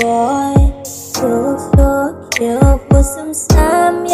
boy Cứ khóc yêu cuộc sống xám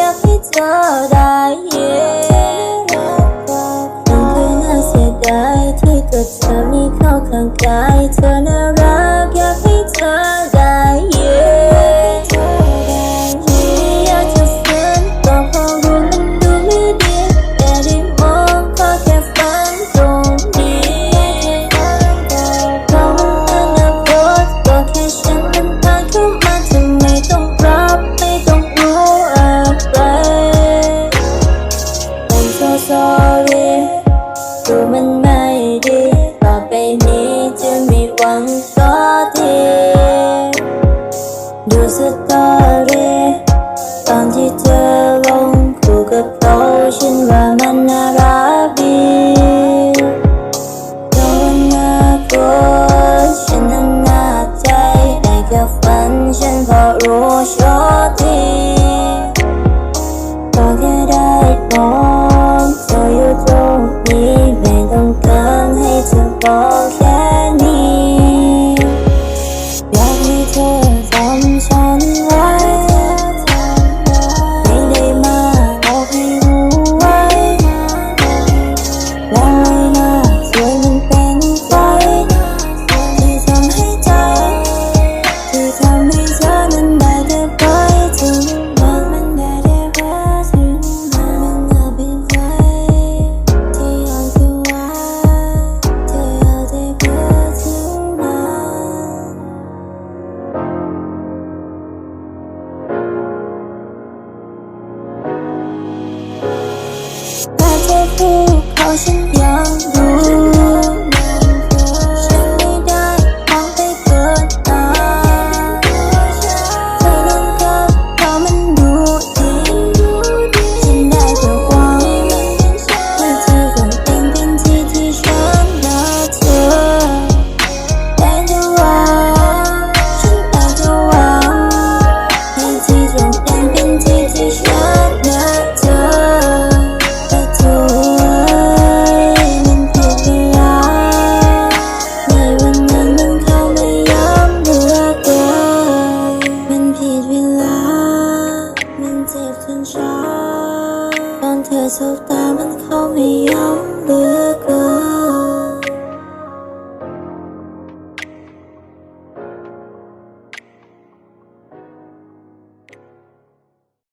ดูมันไม่ดี ต่อไปนี้จะมีหวังก็ดีดูสตอรี่ตอนที่เธอลงคู่กับเขาฉันว่ามันน่ารักดีโดนน่ากลัวฉันนั้นน่าใจได้แค่ฝันฉันพอรู้โชคดี 心悠 sao ta vẫn không thể yếu được